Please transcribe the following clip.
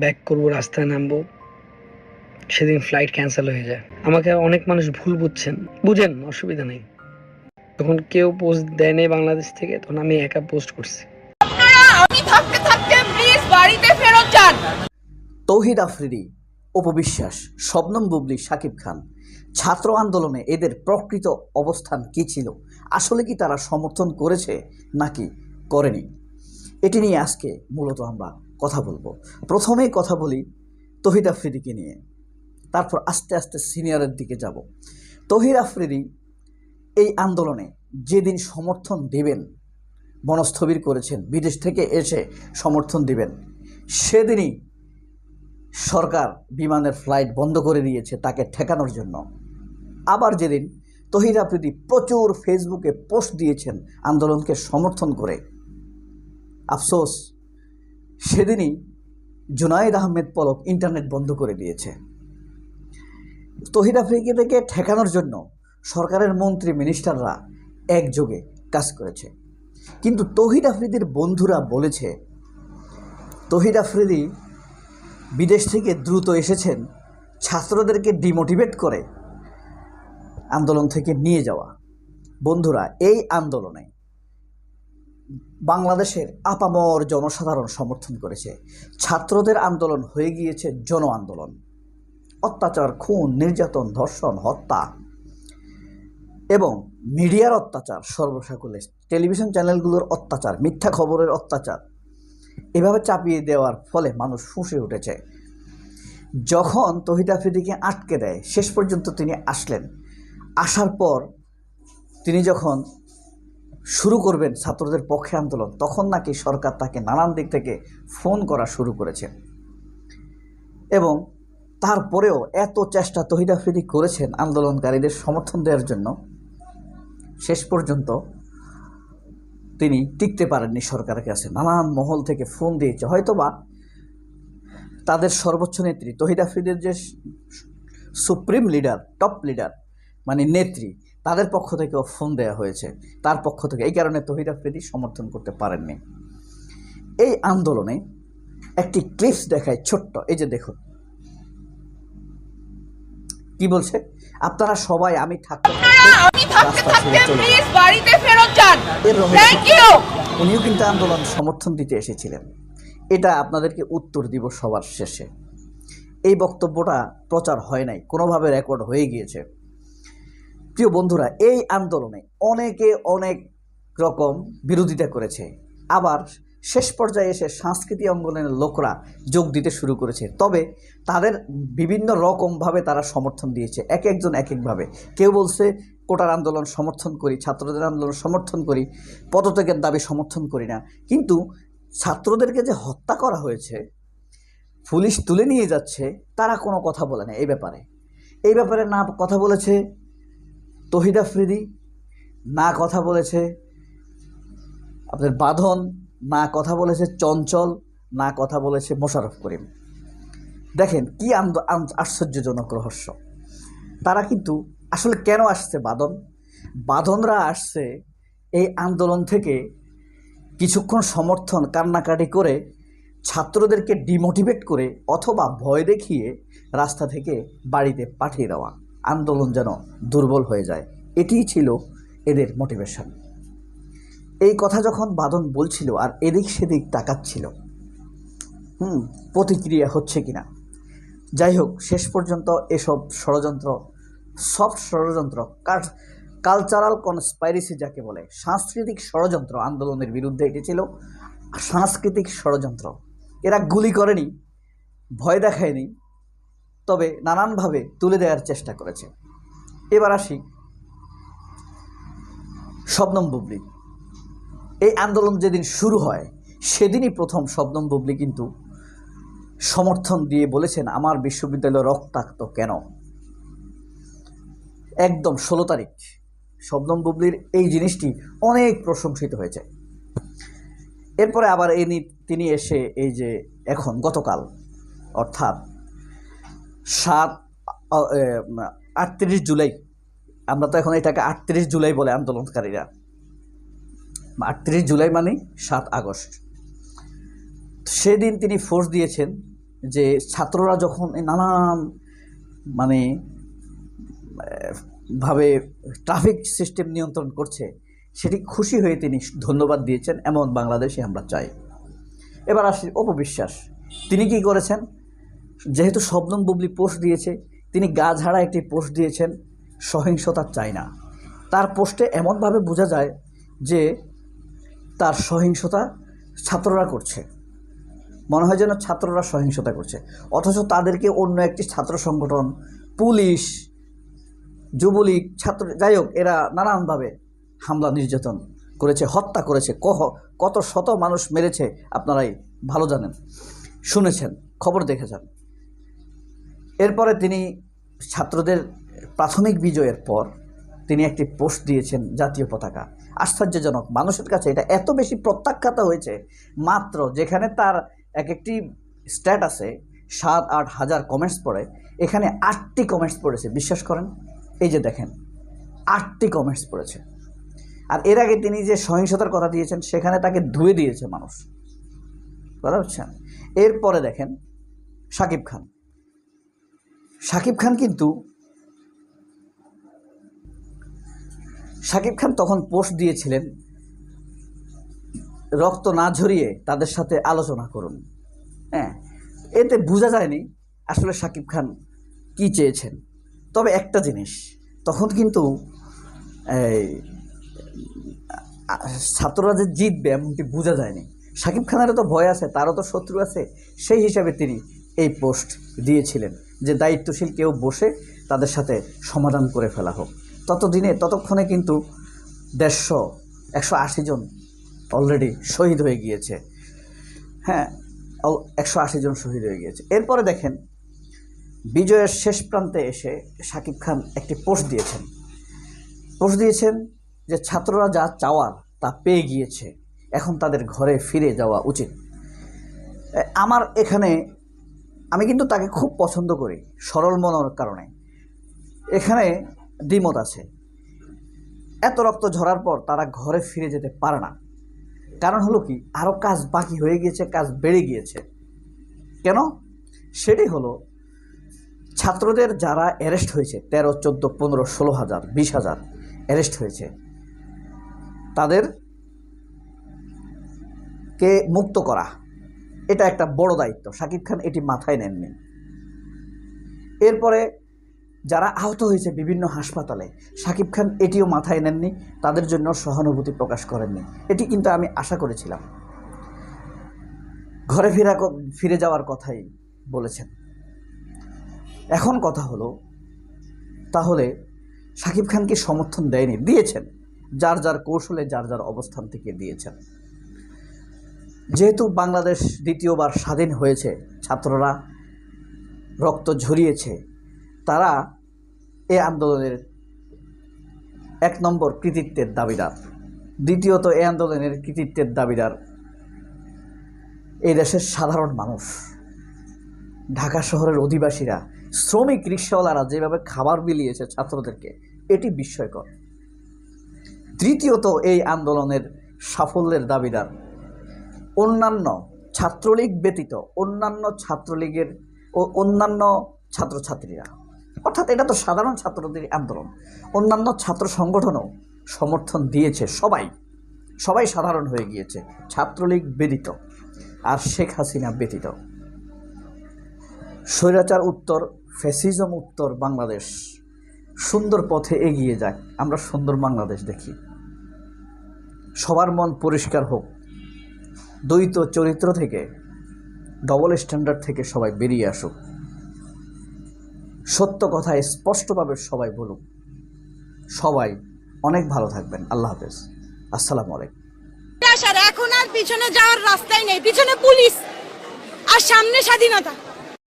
Back করব রাস্তায় নামবো সেদিন ফ্লাইট ক্যান্সেল হয়ে যায়। আমাকে অনেক মানুষ ভুল বুঝছেন। বুঝেন অসুবিধা নেই। তখন কেউ পোস্ট দেয় নাই বাংলাদেশ থেকে তখন আমি একা পোস্ট করছি। আপনারা আমি থাকতে থাকতে প্লিজ বাড়িতে ফেরত যান। তৌহিদ আফ্রিদি অপবিশ্বাস শবনম বুবলি শাকিব খান। ছাত্র আন্দোলনে এদের প্রকৃত অবস্থান কী ছিল? আসলে কি তারা সমর্থন করেছে নাকি করেনি? এটি নিয়ে আজকে মূলত আমরা কথা বলব। প্রথমেই কথা বলি তহিদ আফ্রিদিকে নিয়ে। তারপর আস্তে আস্তে সিনিয়রের দিকে যাব। তহিদ আফ্রিদি এই আন্দোলনে যেদিন সমর্থন দেবেন, মনস্থবির করেছেন, বিদেশ থেকে এসে সমর্থন দিবেন, সেদিনই সরকার বিমানের ফ্লাইট বন্ধ করে দিয়েছে তাকে ঠেকানোর জন্য। আবার যেদিন তহিদ আফ্রিদি প্রচুর ফেসবুকে পোস্ট দিয়েছেন আন্দোলনকে সমর্থন করে। আফসোস সেদিনই জুনায়েদ আহমেদ পলক ইন্টারনেট বন্ধ করে দিয়েছে। তহিদ আফ্রিদিকে ঠেকানোর জন্য সরকারের মন্ত্রী, মিনিস্টাররা একযোগে কাজ করেছে। কিন্তু তহিদ আফ্রিদির বন্ধুরা বলেছে, তহিদ আফ্রিদি বিদেশ থেকে দ্রুত এসেছেন, ছাত্রদেরকে ডিমোটিভেট করে আন্দোলন থেকে নিয়ে যাওয়া। বন্ধুরা, এই আন্দোলনে বাংলাদেশের আপামর জনসাধারণ সমর্থন করেছে। ছাত্রদের আন্দোলন হয়ে গিয়েছে জন আন্দোলন। অত্যাচার, খুন, নির্যাতন, ধর্ষণ, হত্যা এবং মিডিয়ার অত্যাচার সর্বসাকুলে টেলিভিশন চ্যানেলগুলোর অত্যাচার, মিথ্যা খবরের অত্যাচার এভাবে চাপিয়ে দেওয়ার ফলে মানুষ ফুঁসে উঠেছে। যখন তহিদ আফ্রিদিকে আটকে দেয়, শেষ পর্যন্ত তিনি আসলেন। আসার পর তিনি যখন শুরু করবেন ছাত্রদের পক্ষে আন্দোলন। তখন নাকি সরকার তাকে নানান দিক থেকে ফোন করা শুরু করেছে। এবং তারপরেও এত চেষ্টা তহিদ আফ্রিদি করেছেন আন্দোলনকারীদের সমর্থন দেওয়ার জন্য, শেষ পর্যন্ত তিনি টিকতে পারেননি সরকারের কাছে। নানান মহল থেকে ফোন দিয়েছে। হয়তোবা তাদের সর্বোচ্চ নেত্রী তহিদ আফ্রিদের যে সুপ্রিম লিডার, টপ লিডার মানে নেত্রী তাদের পক্ষ থেকেও ফোন দেওয়া হয়েছে। তার পক্ষ থেকে এই কারণে তহিদ আফ্রিদি সমর্থন করতে পারেননি। এই আন্দোলনে একটি ক্লিপস দেখায় ছোট্ট এই যে দেখুন। কি বলছে? আপনারা সবাই আমি থাকতে উনিও কিন্তু আন্দোলন সমর্থন দিতে এসেছিলেন। এটা আপনাদেরকে উত্তর দিব সবার শেষে। এই বক্তব্যটা প্রচার হয় নাই কোনোভাবে রেকর্ড হয়ে গিয়েছে। প্রিয় বন্ধুরা, এই আন্দোলনে অনেকে অনেক রকম বিরোধিতা করেছে। আবার শেষ পর্যায়ে এসে সাংস্কৃতিক অঙ্গনের লোকরা যোগ দিতে শুরু করেছে। তবে তাদের বিভিন্ন রকমভাবে তারা সমর্থন দিয়েছে, এক একজন এক একভাবে। কেউ বলছে, কোটার আন্দোলন সমর্থন করি, ছাত্রদের আন্দোলন সমর্থন করি, পদত্যাগের দাবি সমর্থন করি না। কিন্তু ছাত্রদেরকে যে হত্যা করা হয়েছে, পুলিশ তুলে নিয়ে যাচ্ছে, তারা কোনো কথা বলে না এই ব্যাপারে। এই ব্যাপারে না কথা বলেছে তহিদ আফ্রিদি না কথা বলেছে। আপনার বাঁধন, না কথা বলেছে চঞ্চল, না কথা বলেছে মোশারফ করিম। দেখেন কি আশ্চর্যজনক রহস্য। তারা কিন্তু আসলে কেন আসছে বাদন বাদনরা আসছে এই আন্দোলন থেকে কিছুক্ষণ সমর্থন, কান্নাকাটি করে ছাত্রদেরকে ডিমোটিভেট করে অথবা ভয় দেখিয়ে রাস্তা থেকে বাড়িতে পাঠিয়ে দেওয়া। আন্দোলন যেন দুর্বল হয়ে যায়। এটিই ছিল এদের মোটিভেশন এই কথা যখন বাদন বলছিল আর এদিক সেদিক তাকাচ্ছিল, হুম, প্রতিক্রিয়া হচ্ছে কিনা যাই হোক, শেষ পর্যন্ত এসব ষড়যন্ত্র সফট ষড়যন্ত্র কালচারাল কনস্পাইরেসি যাকে বলে, সাংস্কৃতিক ষড়যন্ত্র আন্দোলনের বিরুদ্ধে এটি ছিল। সাংস্কৃতিক ষড়যন্ত্র। এরা গুলি করেনি, ভয় দেখায়নি তবে নানানভাবে তুলে দেওয়ার চেষ্টা করেছে। এবার আসি শবনম বুবলি। এই আন্দোলন যেদিন শুরু হয়, সেদিনই প্রথম শবনম বুবলি কিন্তু সমর্থন দিয়ে বলেছেন, আমার বিশ্ববিদ্যালয় রক্তাক্ত কেন? একদম ষোলো তারিখ শবনম বুবলির এই জিনিসটি অনেক প্রশংসিত হয়েছে। এরপরে আবার এই তিনি এসে এই যে এখন গতকাল, অর্থাৎ সাত আটত্রিশ জুলাই। আমরা তো এখন এটাকে আটত্রিশ জুলাই বলে আন্দোলনকারীরা। আটত্রিশ জুলাই মানে সাত আগস্ট। সেদিন তিনি ফোর্স দিয়েছেন যে ছাত্ররা যখন নানান মানে ভাবে ট্রাফিক সিস্টেম নিয়ন্ত্রণ করছে, সেটি খুশি হয়ে তিনি ধন্যবাদ দিয়েছেন, এমন বাংলাদেশে আমরা চাই। এবার আসি অপবিশ্বাস। তিনি কি করেছেন? যেহেতু শবনম বুবলি পোস্ট দিয়েছে, তিনি গা ঝাড়া একটি পোস্ট দিয়েছেন, সহিংসতা চাই না। তার পোস্টে এমনভাবে বোঝা যায় যে তার সহিংসতা ছাত্ররা করছে। মনে হয় যেন ছাত্ররা সহিংসতা করছে। অথচ তাদেরকে অন্য একটি ছাত্র সংগঠন, পুলিশ, যুবলীগ, ছাত্র, যাই হোক, এরা নানানভাবে হামলা, নির্যাতন করেছে, হত্যা করেছে, কহ, কত শত মানুষ মেরেছে, আপনারাই ভালো জানেন। শুনেছেন, খবর দেখেছেন। এরপরে তিনি ছাত্রদের প্রাথমিক বিজয়ের পর তিনি একটি পোস্ট দিয়েছেন জাতীয় পতাকা। আশ্চর্যজনক, মানুষের কাছে এটা এত বেশি প্রত্যাখ্যাত হয়েছে, মাত্র যেখানে তার এক একটি স্ট্যাটাসে সাত, আট হাজার কমেন্টস পড়ে, এখানে আটটি কমেন্টস পড়েছে, বিশ্বাস করেন? এই যে দেখেন, আটটি কমেন্টস পড়েছে। আর এর আগে তিনি যে সহিংসতার কথা দিয়েছেন, সেখানে তাকে ধুয়ে দিয়েছে মানুষ। কথা হচ্ছেন এরপরে দেখেন, শাকিব খান। শাকিব খান কিন্তু শাকিব খান তখন পোস্ট দিয়েছিলেন, রক্ত না ঝরিয়ে তাদের সাথে আলোচনা করুন। হ্যাঁ এতে বোঝা যায়নি আসলে শাকিব খান কি চেয়েছেন। তবে একটা জিনিস, তখন কিন্তু ছাত্ররা যে জিতবে এমনটি বোঝা যায়নি। শাকিব খানেরও তো ভয় আছে, তারও তো শত্রু আছে, সেই হিসাবে তিনি এই পোস্ট দিয়েছিলেন। যে দায়িত্বশীল কেউ বসে তাদের সাথে সমাধান করে ফেলা হোক। ততদিনে, ততক্ষণে কিন্তু দেড়শো, একশো আশি জন অলরেডি শহীদ হয়ে গিয়েছে। হ্যাঁ একশো আশি জন শহীদ হয়ে গিয়েছে। এরপরে দেখেন, বিজয়ের শেষ প্রান্তে এসে শাকিব খান একটি পোস্ট দিয়েছেন। পোস্ট দিয়েছেন যে ছাত্ররা যা চাওয়ার তা পেয়ে গিয়েছে। এখন তাদের ঘরে ফিরে যাওয়া উচিত। আমার এখানে আমি কিন্তু তাকে খুব পছন্দ করি, সরল মনের কারণে। এখানে দ্বিমত আছে। এত রক্ত ঝরার পর তারা ঘরে ফিরে যেতে পারে না। কারণ হলো কি আরও কাজ বাকি হয়ে গিয়েছে, কাজ বেড়ে গিয়েছে। কেন? সেটি হলো, ছাত্রদের যারা অ্যারেস্ট হয়েছে, তেরো, চোদ্দ, পনেরো, ষোলো হাজার, বিশ হাজার অ্যারেস্ট হয়েছে, তাদের কে মুক্ত করা। এটা একটা বড় দায়িত্ব। শাকিব খান এটি মাথায় নেননি। এরপরে যারা আহত হয়েছে বিভিন্ন হাসপাতালে, শাকিব খান এটিও মাথায় নেননি, তাদের জন্য সহানুভূতি প্রকাশ করেননি। এটি কিন্তু আমি আশা করেছিলাম। ঘরে ফেরা ফিরে যাওয়ার কথাই বলেছেন। এখন কথা হলো, তাহলে শাকিব খানকে সমর্থন দেয়নি? দিয়েছেন। যার যার কৌশলে, যার যার অবস্থান থেকে দিয়েছেন। যেহেতু বাংলাদেশ দ্বিতীয়বার স্বাধীন হয়েছে, ছাত্ররা রক্ত ঝরিয়েছে, তারা এ আন্দোলনের এক নম্বর কৃতিত্বের দাবিদার। দ্বিতীয়ত, এ আন্দোলনের কৃতিত্বের দাবিদার এই দেশের সাধারণ মানুষ। ঢাকা শহরের অধিবাসীরা, শ্রমিক রিক্সাওয়ালারা যেভাবে খাবার বিলিয়েছে ছাত্রদেরকে, এটি বিস্ময়কর। তৃতীয়ত, এই আন্দোলনের সাফল্যের দাবিদার অন্যান্য ছাত্রলীগ ব্যতীত অন্যান্য ছাত্রলীগের ও অন্যান্য ছাত্রছাত্রীরা। অর্থাৎ এটা তো সাধারণ ছাত্রদের আন্দোলন। অন্যান্য ছাত্র সংগঠনও সমর্থন দিয়েছে সবাই। সবাই সাধারণ হয়ে গিয়েছে, ছাত্রলীগ ব্যতীত আর শেখ হাসিনা ব্যতীত। স্বৈরাচার উত্তর, ফ্যাসিজম উত্তর বাংলাদেশ। সুন্দর পথে এগিয়ে যাক, আমরা সুন্দর বাংলাদেশ দেখি। সবার মন পরিষ্কার হোক দ্বৈত চরিত্র থেকে ডবল স্ট্যান্ডার্ড থেকে সবাই বেরিয়ে আসুক। সত্য কথা স্পষ্টভাবে সবাই বলুক। সবাই অনেক ভালো থাকবেন। আল্লাহ হাফেজ। আসসালামু আলাইকুম। এখন আর পিছনে যাওয়ার রাস্তাই নেই। পিছনে পুলিশ আর সামনে স্বাধীনতা।